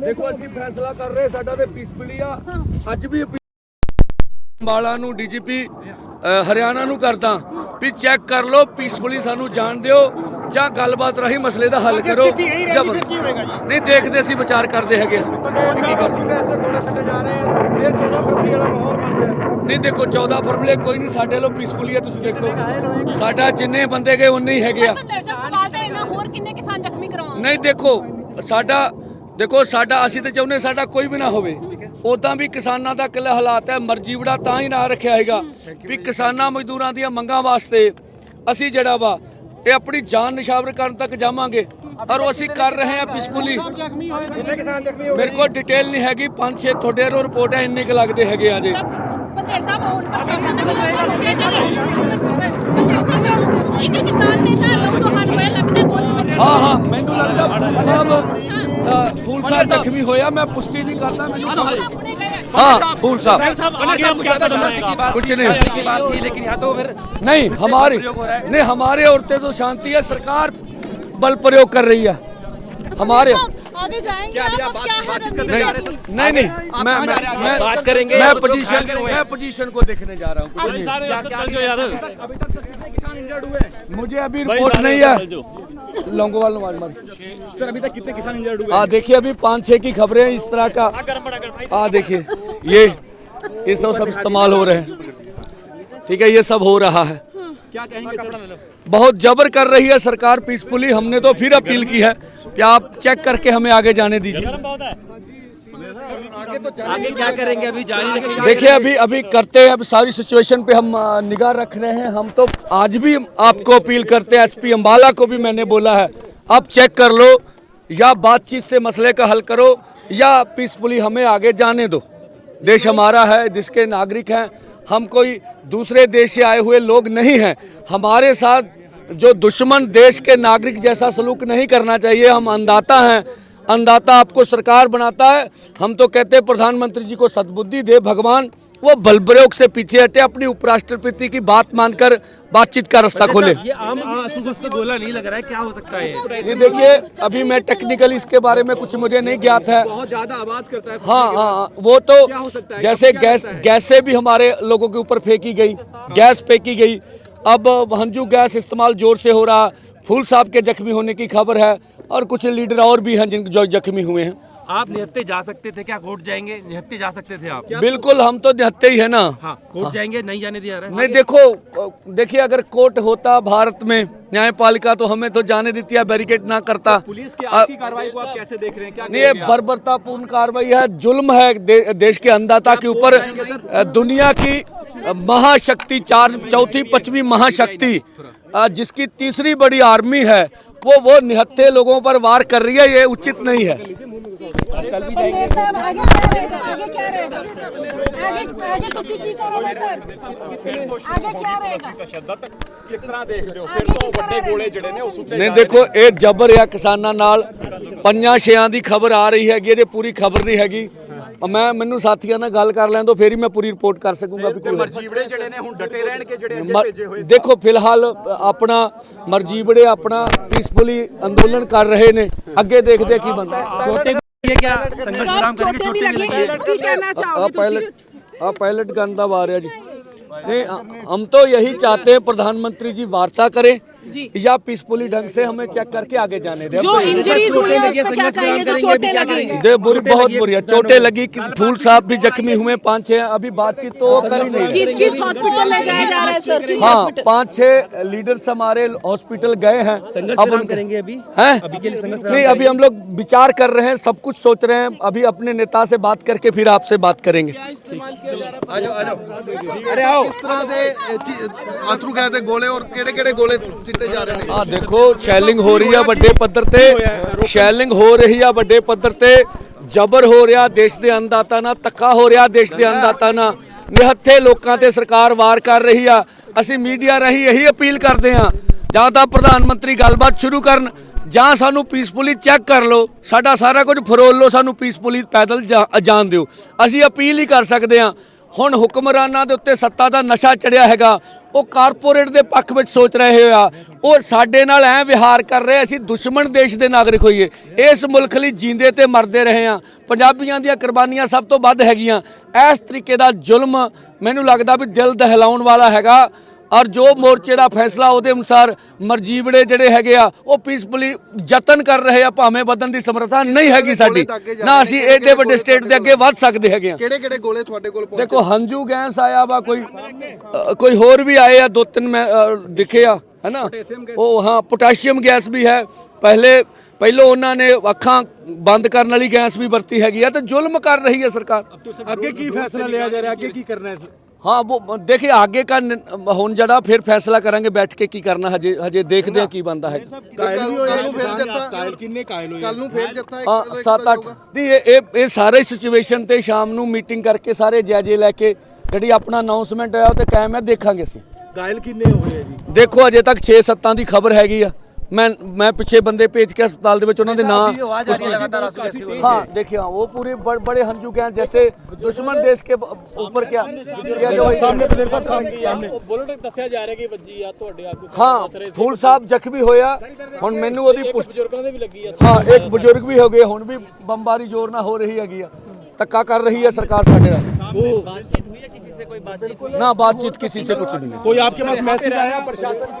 ਦੇਖੇ ਅਸੀਂ ਫੈਸਲਾ ਕਰ ਰਹੇ ਸਾਡਾ ਤੇ ਪੀਸਫੁਲੀ ਆ। ਅੱਜ ਵੀ ਅੰਬਾਲਾ ਨੂੰ ਡੀਜੀਪੀ ਹਰਿਆਣਾ ਨੂੰ ਕਰਦਾ। ਵੀ ਚੈੱਕ ਕਰ ਲਓ ਪੀਸਫੁਲੀ ਸਾਨੂੰ ਜਾਣ ਦਿਓ ਜਾਂ ਗੱਲਬਾਤ ਰਹੀ ਮਸਲੇ ਦਾ ਹੱਲ ਕਰੋ ਜਬਰ ਨਹੀਂ ਦੇਖਦੇ ਅਸੀਂ ਵਿਚਾਰ ਕਰਦੇ ਹੈਗੇ। ਕੀ ਕਰਦੇ ਨਹੀਂ ਦੇਖੋ 14 ਫਰਵਰੀ ਕੋਈ ਨਹੀਂ ਸਾਡੇ ਲੋ ਪੀਸਫੁਲੀ ਹੈ ਤੁਸੀਂ ਦੇਖੋ। ਸਾਡਾ ਜਿੰਨੇ ਬੰਦੇ ਗਏ ਉਨੇ ਹੀ ਹੈਗੇ ਆ। ਪਰ ਸਵਾਲ ਤਾਂ ਇਹਨਾਂ ਹੋਰ ਕਿੰਨੇ ਕਿਸਾਨ ਜ਼ਖਮੀ ਕਰਵਾਉਣ ਨਹੀਂ ਦੇਖੋ ਸਾਡਾ ਦੇਖੋ ਸਾਡਾ ਅਸੀਂ ਤਾਂ ਚਾਹੁੰਦੇ ਸਾਡਾ ਕੋਈ ਵੀ ਨਾ ਹੋਵੇ। ਉਦਾਂ ਵੀ ਕਿਸਾਨਾਂ ਦਾ ਕਿਲੇ ਹਾਲਾਤ ਹੈ ਮਰਜ਼ੀ ਬੜਾ ਤਾਂ ਹੀ ਨਾ ਰੱਖਿਆ ਹੈਗਾ ਵੀ ਕਿਸਾਨਾਂ ਮਜ਼ਦੂਰਾਂ ਦੀਆਂ ਮੰਗਾਂ ਵਾਸਤੇ ਅਸੀਂ ਜਿਹੜਾ ਵਾ ਇਹ ਆਪਣੀ ਜਾਨ ਨਿਸ਼ਾਵਰ ਕਰਨ ਤੱਕ ਜਾਵਾਂਗੇ। ਔਰ ਉਹ ਅਸੀਂ ਕਰ ਰਹੇ ਹਾਂ ਪੀਸਫੁਲੀ। ਮੇਰੇ ਕੋਲ ਡਿਟੇਲ ਨਹੀਂ ਹੈਗੀ ਪੰਜ ਛੇ ਤੁਹਾਡੇ ਰੋ ਰਿਪੋਰਟ ਹੈ ਇੰਨੇ ਕੁ ਲੱਗਦੇ ਹੈਗੇ ਆ ਜੀ। ਬੰਦੇਰ ਸਾਹਿਬ ਹੁਣ ਪ੍ਰਸ਼ਾਸਨ ਦੇ ਵੱਲੋਂ ਰੁਕੇ ਜਿਹੜੇ ਇੱਕ ਕਿਸਾਨ ਨੇਤਾ ਲਹੂ ਲੋਹਾਨ ਹੋਇਆ ਲੱਗਦਾ ਗੋਲੀ ਵੱਜੀ ਹਾਂ ਹਾਂ ਸਾਹਿਬ ਅ, ਫੂਲ ਸਾਹਿਬ ਜ਼ਖਮੀ ਹੋਇਆ ਮੈਂ ਪੁਸ਼ਟੀ ਨਹੀਂ ਕਰਦਾ ਮੈਨੂੰ ਆਪਣੇ ਗਏ हाँ फूल साहब कुछ नहीं की बात थी लेकिन यहाँ तो फिर नहीं हमारी नहीं हमारे औरतें तो शांति है सरकार बल प्रयोग कर रही है हमारे आगे जाएँगे आप क्या है नहीं रहे नहीं नहीं मैं मैं मैं बात करेंगे मैं पोजीशन हैं। मैं पोजीशन को देखने जा रहा हूँ। कुछ नहीं। क्या क्या अभी तक कितने किसान इंजर्ड हुए मुझे अभी रिपोर्ट नहीं है। लोंगोवाल सर अभी तक कितने किसान इंजर्ड हुए हाँ? देखिए अभी पाँच छह की खबरें इस तरह का। हाँ देखिए ये ये सब सब इस्तेमाल हो रहे हैं। ठीक है ये सब हो रहा है। क्या कहेंगे सर? बहुत जबर कर रही है सरकार पीसफुली हमने तो फिर अपील की है कि आप चेक करके हमें आगे जाने दीजिए। आगे क्या करेंगे? अभी जारी देखिए अभी अभी करते हैं अब सारी सिचुएशन पे हम निगाह रख रहे हैं। हम तो आज भी आपको अपील करते हैं एसपी अंबाला को भी मैंने बोला है आप चेक कर लो या बातचीत से मसले का हल करो या पीसफुली हमें आगे जाने दो। देश हमारा है जिसके नागरिक हैं हम कोई दूसरे देश से आए हुए लोग नहीं हैं। हमारे साथ जो दुश्मन देश के नागरिक जैसा सलूक नहीं करना चाहिए, हम अंदाता हैं। अंदाता आपको सरकार बनाता है। हम तो कहते हैं, प्रधानमंत्री जी को सद्बुद्धि दे, भगवान। वो बल प्रयोग से पीछे हटे अपनी उपराष्ट्रपति की बात मानकर बातचीत का रास्ता खोले। ये आम का गोला नहीं लग रहा है क्या हो सकता है? ये देखिए अभी मैं टेक्निकली इसके बारे में कुछ मुझे नहीं ज्ञात है। बहुत ज़्यादा आवाज़ करता है हाँ हाँ हाँ, वो तो क्या हो सकता है? जैसे गैस? गैस से भी हमारे लोगों के ऊपर फेंकी गई गैस फेंकी गई। अब हंजू गैस इस्तेमाल ज़ोर से हो रहा फूल साहब के जख्मी होने की खबर है और कुछ लीडर और भी हैं जिन जो जख्मी हुए हैं। आप निहत्ते जा सकते थे क्या कोर्ट जाएँगे? निहत्ते जा सकते थे आप। बिल्कुल हम तो निहत्ते ही है ना। हाँ कोर्ट जाएँगे नहीं जाने दिया रहा। नहीं देखो देखिए अगर कोर्ट होता भारत में न्यायपालिका तो हमें तो जाने देती है बैरिकेड ना करता। पुलिस की आज की कार्रवाई को आप कैसे देख रहे हैं? क्या नहीं ये बर्बरतापूर्ण कार्रवाई है जुल्म है दे, देश के अन्नदाता के ऊपर। दुनिया की महाशक्ति चार चौथी पचवीं महाशक्ति जिसकी तीसरी बड़ी आर्मी है, वो वो निहत्थे लोगों पर वार कर रही है, ये उचित नहीं है। ਨਹੀਂ ਦੇਖੋ ਇਹ ਜਬਰ ਆ ਕਿਸਾਨਾਂ ਨਾਲ ਪੰਜਾਂ ਛਿਆਂ ਦੀ ਖਬਰ ਆ ਰਹੀ ਹੈਗੀ ਇਹਦੇ ਪੂਰੀ ਖਬਰ ਨਹੀਂ ਹੈਗੀ ਮੈਂ ਮੈਨੂੰ ਸਾਥੀਆਂ ਨਾਲ ਗੱਲ ਕਰ ਲੈਣ ਤੋਂ ਫੇਰ ਹੀ ਮੈਂ ਪੂਰੀ ਰਿਪੋਰਟ ਕਰ ਸਕੂੰਗਾ ਵੀ ਤੇ ਕੋਈ ਮਰਜੀਵੜੇ ਜਿਹੜੇ ਨੇ ਹੁਣ ਡਟੇ ਰਹਿਣਗੇ ਜਿਹੜੇ ਅੱਗੇ ਮ- ਭੇਜੇ ਹੋਏ ਸੀ। ਦੇਖੋ ਫਿਲਹਾਲ ਆਪਣਾ ਮਰਜੀਬੜੇ ਆਪਣਾ ਪੀਸਫੁਲੀ ਅੰਦੋਲਨ ਕਰ ਰਹੇ ਨੇ ਅੱਗੇ ਦੇਖਦੇ ਕੀ ਬੰਦਾ छोटे ये क्या संघर्ष विराम करेंगे ਛੋਟੇ छोटे ਵੀ भी ਲੱਗੇ लगे ਕੀ ਕਹਿਣਾ ਆ ਚਾਹੋਗੇ पायलट ਤੁਸੀਂ आ पायलट गन दबा रहे जी नहीं अ- हम तो यही चाहते हैं प्रधानमंत्री जी वार्ता करें या पीसफुली ढंग से हमें चेक करके आगे जाने दे। जो इंजरीज हुई है उस पे क्या कहेंगे? जो चोटें लगी दे बुरी बहुत बुरी है। चोटें लगी। कि फूल साहब भी जख्मी हुए पाँच छह अभी बातचीत तो कर ही नहीं किस किस हॉस्पिटल ले जाया जा रहा है सर हाँ पाँच छह लीडर्स हमारे हॉस्पिटल गए हैं। अब करेंगे अभी? हैं? अभी के लिए नहीं अभी हम लोग विचार कर रहे हैं सब कुछ सोच रहे हैं अभी अपने नेता से बात करके फिर आपसे बात करेंगे ਕਿਸ ਤਰ੍ਹਾਂ ਦੇ ਅਹ, ਚੀ- ਅਥਰੂ ਗੈਸ ਦੇ ਗੋਲੇ ਔਰ ਕਿਹੜੇ ਕਿਹੜੇ ਗੋਲੇ ਸਿੱਟੇ ਜਾ ਰਹੇ ਨੇ ਆ ਦੇਖੋ ਸ਼ੈਲਿੰਗ ਹੋ ਰਹੀ ਆ ਵੱਡੇ ਪੱਧਰ ਤੇ ਸ਼ੈਲਿੰਗ ਹੋ ਰਹੀ ਆ ਵੱਡੇ ਪੱਧਰ ਤੇ ਜ਼ਬਰ ਹੋ ਰਿਹਾ ਦੇਸ਼ ਦੇ ਅੰਨਦਾਤਾ ਨਾਲ ਧੱਕਾ ਹੋ ਰਿਹਾ ਦੇਸ਼ ਦੇ ਅੰਨਦਾਤਾ ਨਾਲ ਨਿਹੱਥੇ ਲੋਕਾਂ ਤੇ ਸਰਕਾਰ ਵਾਰ ਕਰ ਰਹੀ ਆ ਅਸੀਂ ਮੀਡੀਆ ਰਾਹੀਂ ਇਹੀ ਅਪੀਲ ਕਰਦੇ ਆ ਜਾਂ ਤਾਂ ਪ੍ਰਧਾਨ ਮੰਤਰੀ ਗੱਲਬਾਤ ਸ਼ੁਰੂ ਕਰਨ ਜਾਂ ਸਾਨੂੰ ਪੀਸਫੁਲੀ ਚੈੱਕ ਕਰ ਲਓ, ਸਾਡਾ ਸਾਰਾ ਕੁਝ ਫਰੋਲ ਲਓ, ਸਾਨੂੰ ਪੀਸਫੁਲੀ ਪੈਦਲ ਜਾਣ ਦਿਓ। ਅਸੀਂ ਅਪੀਲ ਹੀ ਕਰ ਸਕਦੇ ਹਾਂ, ਹੁਣ ਹੁਕਮਰਾਨਾਂ ਦੇ ਉੱਤੇ ਸੱਤਾ ਦਾ ਨਸ਼ਾ ਚੜਿਆ ਹੈਗਾ, ਉਹ ਕਾਰਪੋਰੇਟ ਦੇ ਪੱਖ ਵਿੱਚ ਸੋਚ ਰਹੇ ਆ, ਉਹ ਸਾਡੇ ਨਾਲ ਐ ਵਿਹਾਰ ਕਰ ਰਹੇ, ਅਸੀਂ ਦੁਸ਼ਮਣ ਦੇਸ਼ ਦੇ ਨਾਗਰਿਕ ਹੋਈਏ। ਇਸ ਮੁਲਕ ਲਈ ਜੀਂਦੇ ਤੇ ਮਰਦੇ ਰਹੇ ਆ ਪੰਜਾਬੀਆਂ ਦੀਆਂ ਕੁਰਬਾਨੀਆਂ ਸਭ ਤੋਂ ਵੱਧ ਹੈਗੀਆਂ। ਇਸ ਤਰੀਕੇ ਦਾ ਜ਼ੁਲਮ ਮੈਨੂੰ ਲੱਗਦਾ ਵੀ ਦਿਲ ਦਹਿਲਾਉਣ ਵਾਲਾ ਹੈਗਾ। ਔਰ ਜੋ ਮੋਰਚੇ ਦਾ ਫੈਸਲਾ ਉਹਦੇ ਅਨੁਸਾਰ ਮਰਜੀਵੜੇ ਜਿਹੜੇ ਹੈਗੇ ਆ ਉਹ ਪੀਸਫੁਲੀ ਯਤਨ ਕਰ ਰਹੇ ਆ ਭਾਵੇਂ ਵਧਣ ਦੀ ਸਮਰੱਥਾ ਨਹੀਂ ਹੈਗੀ ਸਾਡੀ। ਨਾ ਅਸੀਂ ਏਡੇ ਵੱਡੇ ਸਟੇਟ ਦੇ ਅੱਗੇ ਵੱਧ ਸਕਦੇ ਹੈਗੇ ਆ। ਕਿਹੜੇ ਕਿਹੜੇ ਗੋਲੇ ਤੁਹਾਡੇ ਕੋਲ ਪਹੁੰਚੇ? ਦੇਖੋ ਹੰਝੂ ਗੈਸ ਆਇਆ ਵਾ ਕੋਈ ਕੋਈ ਹੋਰ ਵੀ ਆਏ ਆ ਦੋ ਤਿੰਨ ਮੈਂ ਦਿਖੇ ਆ ਹੈਨਾ? ਉਹ ਹਾਂ ਪੋਟਾਸ਼ੀਅਮ ਗੈਸ ਵੀ ਹੈ। ਪਹਿਲੇ ਪਹਿਲੋਂ ਉਹਨਾਂ ਨੇ ਅੱਖਾਂ ਬੰਦ ਕਰਨ ਵਾਲੀ ਗੈਸ ਵੀ ਵਰਤੀ ਹੈਗੀ ਆ ਤੇ ਜ਼ੁਲਮ ਕਰ ਰਹੀ ਹੈ ਸਰਕਾਰ। ਅੱਗੇ ਕੀ ਫੈਸਲਾ ਲਿਆ ਜਾ ਰਿਹਾ? ਅੱਗੇ ਕੀ ਕਰਨਾ ਹੈ हाँ वो देखिए ਹਾਂ ਸੱਤ ਅੱਠ ਨਹੀਂ ਇਹ ਇਹ- ਇਹ ਸਾਰੇ ਸਿਚੁਏਸ਼ਨ ਤੇ ਸ਼ਾਮ ਨੂੰ ਮੀਟਿੰਗ ਕਰਕੇ ਸਾਰੇ ਜਾਇਜ਼ੇ ਲੈ ਕੇ ਜਿਹੜੀ ਆਪਣਾ ਅਨਾਉਂਸਮੈਂਟ ਹੈ ਉਹ ਤੇ ਕਾਇਮ ਹੈ ਦੇਖਾਂਗੇ ਅਸੀਂ। ਕਿੰਨੇ ਹੋਏ ਆ ਜੀ? ਦੇਖੋ ਅਜੇ ਤੱਕ 6-7 ਦੀ ਖਬਰ ਹੈਗੀ ਆ। ਮੈਂ ਮੈਂ ਪਿੱਛੇ ਬੰਦੇ ਭੇਜ ਕੇ ਹਸਪਤਾਲ ਦੇ ਵਿੱਚ ਉਹਨਾਂ ਦੇ ਨਾਂ हाँ देखिए हाँ वो पूरे बड़, बड़े हंजू के हैं जैसे दुश्मन देश के ब- ऊपर क्या क्या जो है- ਸਾਹਮਣੇ ਪਲੇਰ ਸਾਹਿਬ ਸਾਹਮਣੇ ਸਾਹਮਣੇ ਬੁਲਟ ਦੱਸਿਆ ਜਾ ਰਿਹਾ ਕਿ ਵੱਜੀ ਆ ਤੁਹਾਡੇ ਆਗੂ ਹਾਂ ਫੂਲ ਸਾਹਿਬ ਜ਼ਖਮੀ ਹੋਇਆ ਹੁਣ ਮੈਨੂੰ ਉਹਦੀ ਪੁਸ਼- ਬਜ਼ੁਰਗਾਂ ਦੇ ਵੀ ਲੱਗੀ ਆ ਹਾਂ ਇੱਕ ਬਜ਼ੁਰਗ ਵੀ ਹੋ ਗਏ ਹੁਣ ਵੀ ਬੰਬਾਰੀ ਜ਼ੋਰ ਨਾਲ ਹੋ ਰਹੀ ਹੈਗੀ ਆ ਧੱਕਾ ਕਰ ਰਹੀ ਹੈ ਸਰਕਾਰ ਸਾਡੇ ਨਾਲ बातचीत हुई है किसी से कोई बातचीत ना बातचीत किसी से कुछ नहीं है कोई आपके पास मैसेज आया प्रशासन